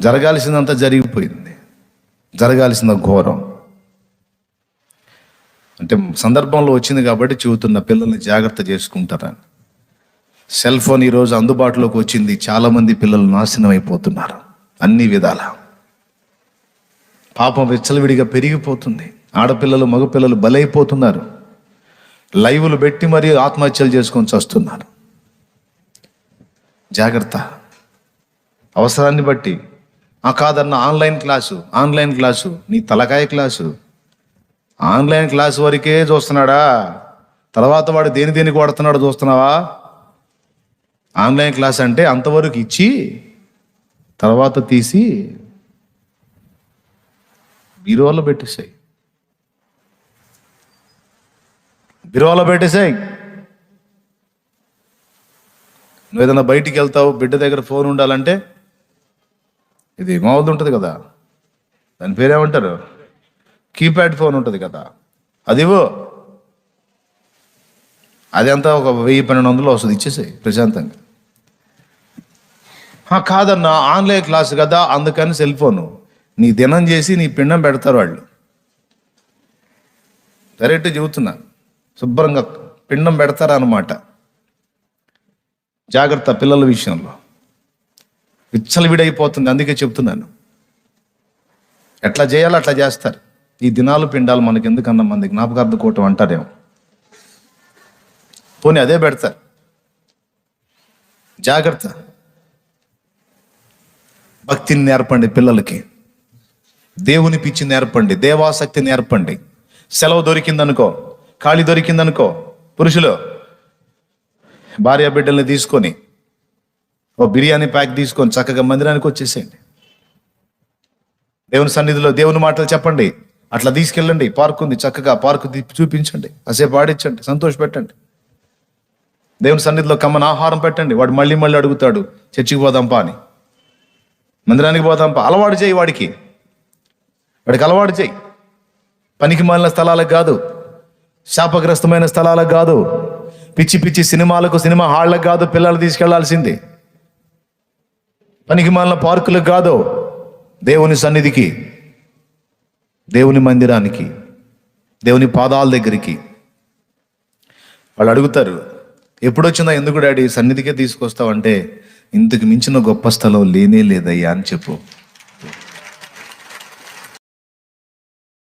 జరగాల్సిందంతా జరిగిపోయింది. జరగాల్సిన ఘోరం. అంటే సందర్భంలో వచ్చింది కాబట్టి చెబుతున్న పిల్లల్ని జాగ్రత్త చేసుకుంటారని. సెల్ ఫోన్ ఈరోజు అందుబాటులోకి వచ్చింది. చాలామంది పిల్లలు నాశనం అయిపోతున్నారు. అన్ని విధాల. పాపం విచ్చలవిడిగా పెరిగిపోతుంది. ఆడపిల్లలు మగపిల్లలు బలైపోతున్నారు. లైవ్లు పెట్టి మరీ ఆత్మహత్యలు చేసుకొని చస్తున్నారు. జాగ్రత్త. అవసరాన్ని బట్టి ఆ కాదన్న ఆన్లైన్ క్లాసు ఆన్లైన్ క్లాసు నీ తలకాయ క్లాసు. ఆన్లైన్ క్లాసు వరకే చూస్తున్నాడా? తర్వాత వాడు దేని దేనికి వాడుతున్నాడు చూస్తున్నావా? ఆన్లైన్ క్లాస్ అంటే అంతవరకు ఇచ్చి తర్వాత తీసి బీరువాలో పెట్టేసాయి. బీరువాలో పెట్టేసాయి. నువ్వు ఏదైనా బయటికి వెళ్తావు బిడ్డ దగ్గర ఫోన్ ఉండాలంటే ఇది మామూలు ఉంటుంది కదా. దాని పేరేమంటారు? కీప్యాడ్ ఫోన్ ఉంటుంది కదా. అదివో. అదంతా అది అంతా ఒక వెయ్యి పన్నెండు వందలు వస్తుంది ఇచ్చేసాయి ప్రశాంతంగా. కాదన్న కాదన్నా ఆన్లైన్ క్లాస్ కదా అందుకని సెల్ ఫోను. నీ దినం చేసి నీ పిండం పెడతారు వాళ్ళు. డైరెక్ట్ చెబుతున్నా శుభ్రంగా పిండం పెడతారన్నమాట. జాగ్రత్త పిల్లల విషయంలో. విచ్చలవిడైపోతుంది. అందుకే చెప్తున్నాను. ఎట్లా చేయాలో అట్లా చేస్తారు. ఈ దినాలు పిండాలు మనకి ఎందుకన్నా మంది జ్ఞాపకార్థ కూటం అంటారేమో. పోనీ అదే పెడతారు జాగ్రత్త. భక్తిని నేర్పండి పిల్లలకి. దేవుని పిచ్చి నేర్పండి. దేవాసక్తి నేర్పండి. సెలవు దొరికిందనుకో ఖాళీ దొరికిందనుకో పురుషులు భార్య బిడ్డల్ని తీసుకొని ఓ బిర్యానీ ప్యాక్ తీసుకొని చక్కగా మందిరానికి వచ్చేసేయండి. దేవుని సన్నిధిలో దేవుని మాటలు చెప్పండి. అట్లా తీసుకెళ్ళండి. పార్క్ ఉంది. చక్కగా పార్క్ చూపించండి. కాసేపు ఆడించండి. సంతోష పెట్టండి. దేవుని సన్నిధిలో కమ్మని ఆహారం పెట్టండి. వాడు మళ్ళీ మళ్ళీ అడుగుతాడు చర్చికి పోదాంపా అని. మందిరానికి పోదాంపా అలవాటు చేయి వాడికి. వాడికి అలవాటు చేయి. పనికి మాలిన స్థలాలకు కాదు. శాపగ్రస్తమైన స్థలాలకు కాదు. పిచ్చి పిచ్చి సినిమాలకు సినిమా హాళ్ళకు కాదు. పిల్లలు తీసుకెళ్ళాల్సింది. పనికి మాలిన పార్కులకు కాదు. దేవుని సన్నిధికి దేవుని మందిరానికి దేవుని పాదాల దగ్గరికి. వాళ్ళు అడుగుతారు ఎప్పుడు వచ్చిందా ఎందుకు డాడీ సన్నిధికే తీసుకొస్తావంటే ఇంతకు మించిన గొప్ప స్థలం లేనే లేదయ్యా అని చెప్పు.